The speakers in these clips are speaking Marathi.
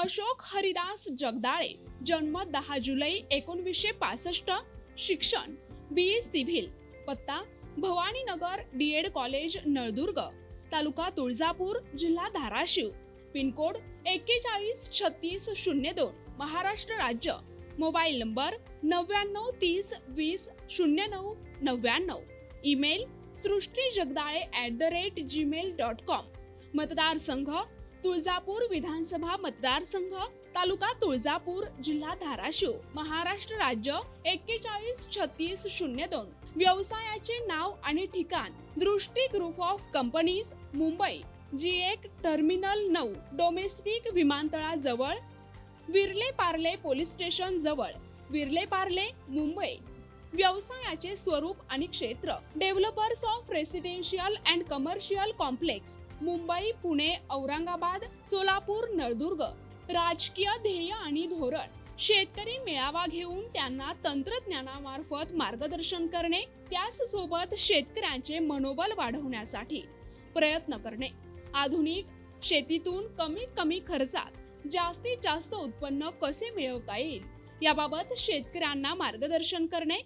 अशोक हरिदास जगदाळे जन्म दहा जुलै एकोणवीसशे पासष्ट शिक्षण बी ए सिव्हिल पत्ता Bhavaninagar D Ed college Naldurg taluka Tuljapur जिल्हा धाराशिव पिनकोड एक्केचाळीस छत्तीस शून्य दोन महाराष्ट्र राज्य मोबाईल नंबर नव्याण्णव तीस वीस शून्य नऊ नव्याण्णव email Srushti Jagdale at the rate Gmail dot com मतदारसंघ तुळजापूर विधानसभा मतदारसंघ तालुका तुळजापूर जिल्हा धाराशिव महाराष्ट्र राज्य एक्केचाळीस छत्तीस शून्य दोन. व्यवसायाचे नाव आणि ठिकाण Drushti group of companies Mumbai. G एक टर्मिनल नऊ डोमेस्टिक विमानतळाजवळ. विरले पार्ले पोलीस स्टेशन जवळ. विरले पार्ले मुंबई. व्यवसायाचे स्वरूप आणि क्षेत्र. Developers of residential and commercial complex Mumbai Pune Aurangabad Solapur Naldurg. राजकीय ध्येय आणि धोरण. शेतकरी मेळावा घेऊन त्यांना तंत्रज्ञानामार्फत मार्गदर्शन करणे त्याचसोबत शेतकऱ्यांचे मनोबल वाढवण्यासाठी प्रयत्न करणे. आधुनिक शेतीतून कमीत कमी खर्चात जास्तीत जास्त उत्पन्न कसे मिळवता येईल? याबाबत शेतकऱ्यांना मार्गदर्शन करणे.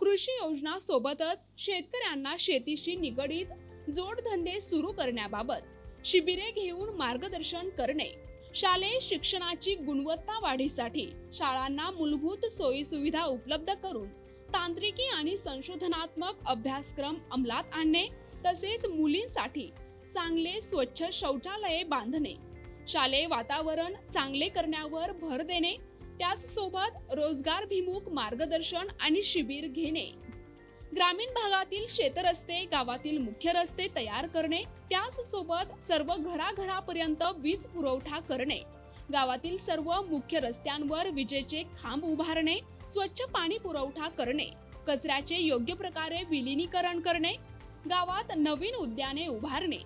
कृषी योजना सोबतच शेतकऱ्यांना शेतीशी निगडीत जोडधंदे सुरू करण्याबाबत शिबिरे घेऊन मार्गदर्शन करणे शालेय शिक्षणाची गुणवत्ता वाढीसाठी शाळांना मूलभूत सोयी सुविधा उपलब्ध करून तांत्रिकी आणि संशोधनात्मक अभ्यासक्रम अंमलात आणणे तसेच मुलींसाठी चांगले स्वच्छ शौचालये बांधणे शालेय वातावरण चांगले करण्यावर भर देणे त्याचसोबत रोजगारभिमुख मार्गदर्शन आणि शिबिर घेणे. ग्रामीण भागातील शेतरस्ते गावातील मुख्य रस्ते तयार करणे त्याच सोबत सर्व घराघरापर्यंत वीज पुरवठा करणे. गावातील सर्व मुख्य रस्त्यांवर विजेचे खांब उभारणे स्वच्छ पाणी पुरवठा करणे कचऱ्याचे योग्य प्रकारे विलिनीकरण करणे गावात नवीन उद्याने उभारणे.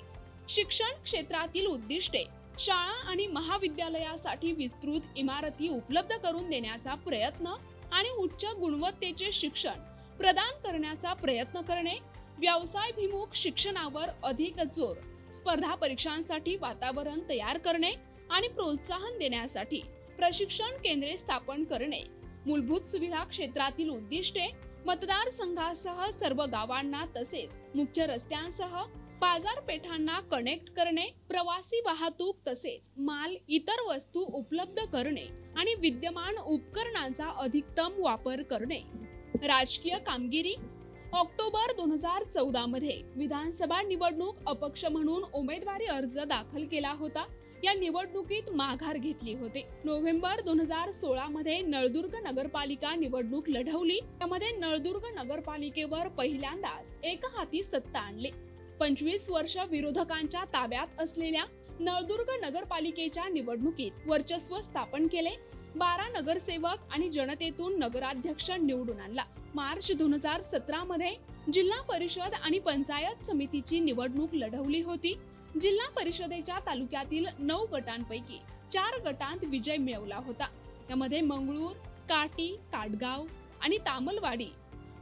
शिक्षण क्षेत्रातील उद्दिष्टे शाळा आणि महाविद्यालयासाठी विस्तृत इमारती उपलब्ध करून देण्याचा प्रयत्न आणि उच्च गुणवत्तेचे शिक्षण प्रदान करण्याचा प्रयत्न करणे व्यवसायभिमुख शिक्षणावर अधिक जोर स्पर्धा परीक्षांसाठी वातावरण तयार करणे आणि प्रोत्साहन देण्यासाठी प्रशिक्षण केंद्रे स्थापन करणे. मूलभूत सुविधा क्षेत्रातील उद्दिष्टे मतदारसंघासह सर्व गावांना तसेच मुख्य रस्त्यांसह बाजारपेठांना कनेक्ट करणे प्रवासी वाहतूक तसेच माल इतर वस्तू उपलब्ध करणे आणि विद्यमान उपकरणांचा अधिकतम वापर करणे. राजकीय कामगिरी? ऑक्टोबर दोन हजार चौदा मध्ये विधानसभा निवडणूक अपक्ष म्हणून उमेदवारी अर्ज दाखल केला होता. या निवडणुकीत माघार घेतली होती. नोव्हेंबर दोन हजार सोळा मध्ये नळदुर्ग नगरपालिका निवडणूक लढवली. त्यामध्ये नळदुर्ग नगरपालिकेवर पहिल्यांदाच एक हाती सत्ता आणली. पंचवीस वर्ष विरोधकांच्या ताब्यात असलेल्या नळदुर्ग नगरपालिकेच्या निवडणुकीत वर्चस्व स्थापन केले. बारा नगरसेवक आणि जनतेतून नगराध्यक्ष निवडून आणला. मार्च दोन हजार सतरा मध्ये जिल्हा परिषद आणि पंचायत समितीची निवडणूक लढवली होती. जिल्हा परिषदेच्या तालुक्यातील नऊ गटांपैकी चार गटांत विजय मिळवला होता. त्यामध्ये मंगळूर काटी ताटगाव आणि तामलवाडी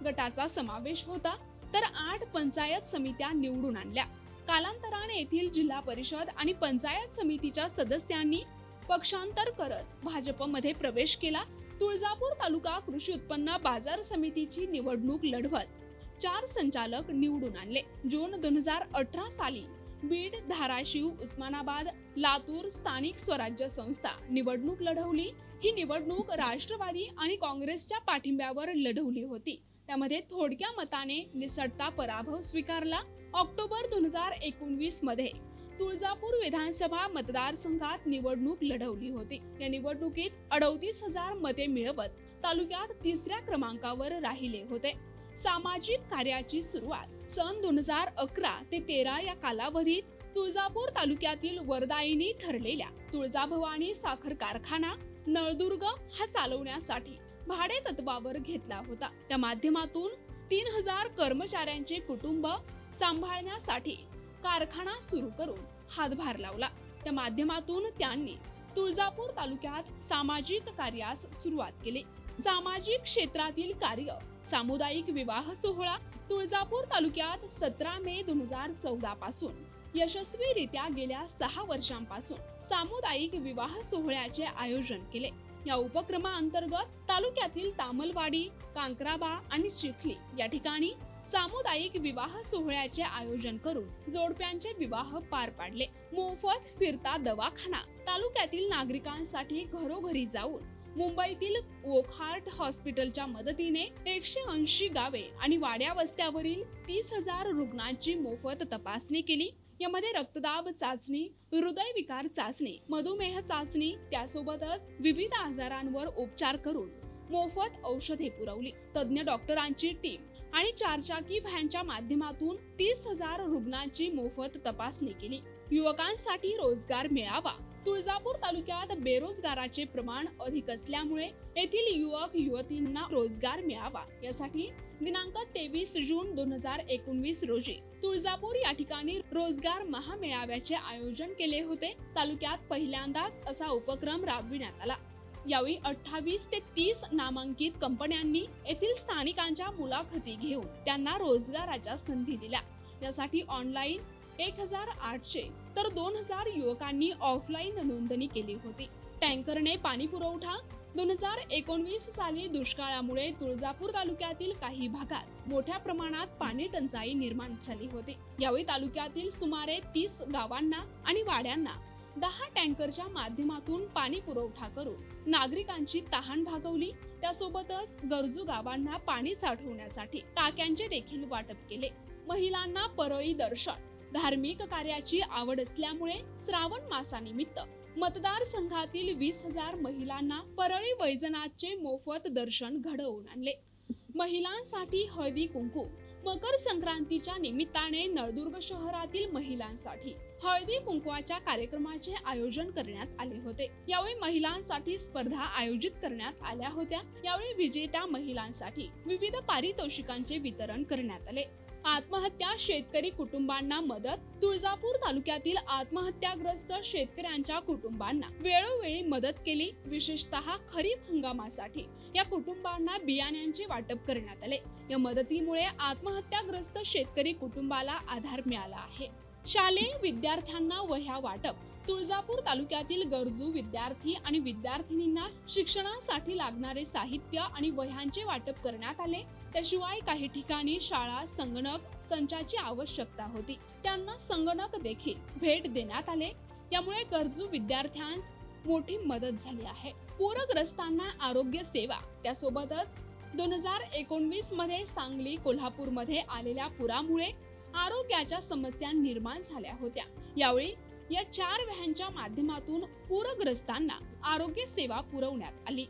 गटाचा समावेश होता. तर आठ पंचायत समित्या निवडून आणल्या. कालांतराने येथील जिल्हा परिषद आणि पंचायत समितीच्या सदस्यांनी पक्षांतर करत भाजपमध्ये प्रवेश केला. तुळजापूर तालुका कृषी उत्पन्न बाजार समितीची निवडणूक लढवत चार संचालक निवडून आणले. जून दोन हजार अठरा साली बीड धाराशिव उस्मानाबाद लातूर स्थानिक स्वराज्य संस्था निवडणूक लढवली. ही निवडणूक राष्ट्रवादी आणि काँग्रेसच्या पाठिंब्यावर लढवली होती. त्यामध्ये थोडक्या मताने निसटता पराभव स्वीकारला. ऑक्टोबर दोन हजार एकोणवीसमध्ये तुळजापूर विधानसभा मतदारसंघात निवडणूक लढवली होती. या निवडणुकीत अडतीस हजार मते मिळवत तालुक्यात तिसऱ्या क्रमांकावर राहिले होते. सामाजिक कार्याची सुरुवात सन दोन हजार अकरा ते तेरा या कालावधीत तुळजापूर तालुक्यातील वरदायिनी ठरलेल्या तुळजाभवानी साखर कारखाना नळदुर्ग हा चालवण्यासाठी भाडे तत्वावर घेतला होता. त्या माध्यमातून तीन हजार कर्मचाऱ्यांचे कुटुंब सांभाळण्यासाठी कारखाना सुरू करून हातभार लावला. त्या माध्यमातून त्यांनी तुळजापूर तालुक्यात सामाजिक कार्यास सुरुवात केली. सामाजिक क्षेत्रातील कार्य सामुदायिक विवाह सोहळा तुळजापूर तालुक्यात सतरा मे दोन हजार चौदा पासून यशस्वीरित्या गेल्या सहा वर्षांपासून सामुदायिक विवाह सोहळ्याचे आयोजन केले. या उपक्रमाअंतर्गत तालुक्यातील तामलवाडी कांक्राबा आणि चिखली या ठिकाणी सामुदायिक विवाह सोहळ्याचे आयोजन करून जोडप्यांचे विवाह पार पाडले. मोफत फिरता दवाखाना तालुक्यातील नागरिकांसाठी घरोघरी जाऊन मुंबईतील वोकहार्ट हॉस्पिटलच्या मदतीने एकशे ऐंशी गावे आणि वाड्या वस्त्यावरील तीस हजार रुग्णांची मोफत तपासणी केली. यामध्ये रक्तदाब चाचणी हृदयविकार चाचणी मधुमेह चाचणी त्यासोबतच विविध आजारांवर उपचार करून मोफत औषधे पुरवली. तज्ज्ञ डॉक्टरांची टीम आणि चारचाकी व्हॅनच्या माध्यमातून तीस हजार रुग्णांची मोफत तपासणी केली. युवकांसाठी रोजगार मिळावा. तुळजापूर तालुक्यात बेरोजगाराचे प्रमाण अधिक असल्यामुळे येथील युवक युवतींना रोजगार मिळावा. यासाठी दिनांक तेवीस जून दोन हजार एकोणवीस रोजी तुळजापूर या ठिकाणी रोजगार महामेळाव्याचे आयोजन केले होते. तालुक्यात पहिल्यांदाच असा उपक्रम राबविण्यात आला. यावेळी अठ्ठावीस ते तीस नामांकित कंपन्यांनी येथील स्थानिकांच्या मुलाखती घेऊन त्यांना रोजगाराच्या संधी दिल्या. यासाठी ऑनलाईन एक हजार आठशे तर दोन हजार युवकांनी ऑफलाईन नोंदणी केली होती. टँकरने पाणी पुरवठा दोन हजार एकोणवीस साली दुष्काळामुळे तुळजापूर तालुक्यातील काही भागात मोठ्या प्रमाणात पाणी टंचाई निर्माण झाली होती. यावेळी तालुक्यातील सुमारे तीस गावांना आणि वाड्यांना दहा टँकरच्या माध्यमातून पाणी पुरवठा करून नागरिकांची तहान भागवली. त्यासोबतच गरजू गावांना पाणी साठवण्यासाठी टाक्यांचे देखील वाटप केले. महिलांना परळी दर्शन धार्मिक कार्याची आवड असल्यामुळे श्रावण मासानिमित्त मतदारसंघातील वीस हजार महिलांना परळी वैजनाथचे मोफत दर्शन घडवून आणले. महिलांसाठी हळदी कुंकू मकर संक्रांतीच्या निमित्ताने नळदुर्ग शहरातील महिलांसाठी हळदी कुंकवाच्या कार्यक्रमाचे आयोजन करण्यात आले होते. यावेळी महिलांसाठी स्पर्धा आयोजित करण्यात आल्या होत्या. यावेळी विजेत्या महिलांसाठी विविध पारितोषिकांचे वितरण करण्यात आले. आत्महत्या शेतकरी कुटुंबांना मदत तुळजापूर तालुक्यातील आत्महत्याग्रस्त शेतकऱ्यांच्या कुटुंबांना वेळोवेळी मदत केली विशेषतः खरीप हंगामासाठी. या कुटुंबांना बियाण्यांचे वाटप करण्यात आले. या मदतीमुळे आत्महत्याग्रस्त शेतकरी कुटुंबाला आधार मिळाला आहे. शालेय विद्यार्थ्यांना वह्या वाटप तुळजापूर तालुक्यातील गरजू विद्यार्थी आणि विद्यार्थिनींना शिक्षणासाठी लागणारे साहित्य आणि वह्यांचे वाटप करण्यात आले. त्याशिवाय काही ठिकाणी शाळा संगणक संचाची आवश्यकता होती. त्यांना संगणक देखील भेट देण्यात आले. त्यामुळे गरजू विद्यार्थ्यांस मोठी मदत झाली आहे. पूरग्रस्तांना आरोग्य सेवा त्यासोबतच दोन हजार एकोणवीसमध्ये सांगली कोल्हापूरमध्ये आलेल्या पुरामुळे आरोग्याच्या समस्या निर्माण झाल्या होत्या. यावेळी या चार व्हॅनच्या माध्यमातून पूरग्रस्तांना आरोग्य सेवा पुरवण्यात आली.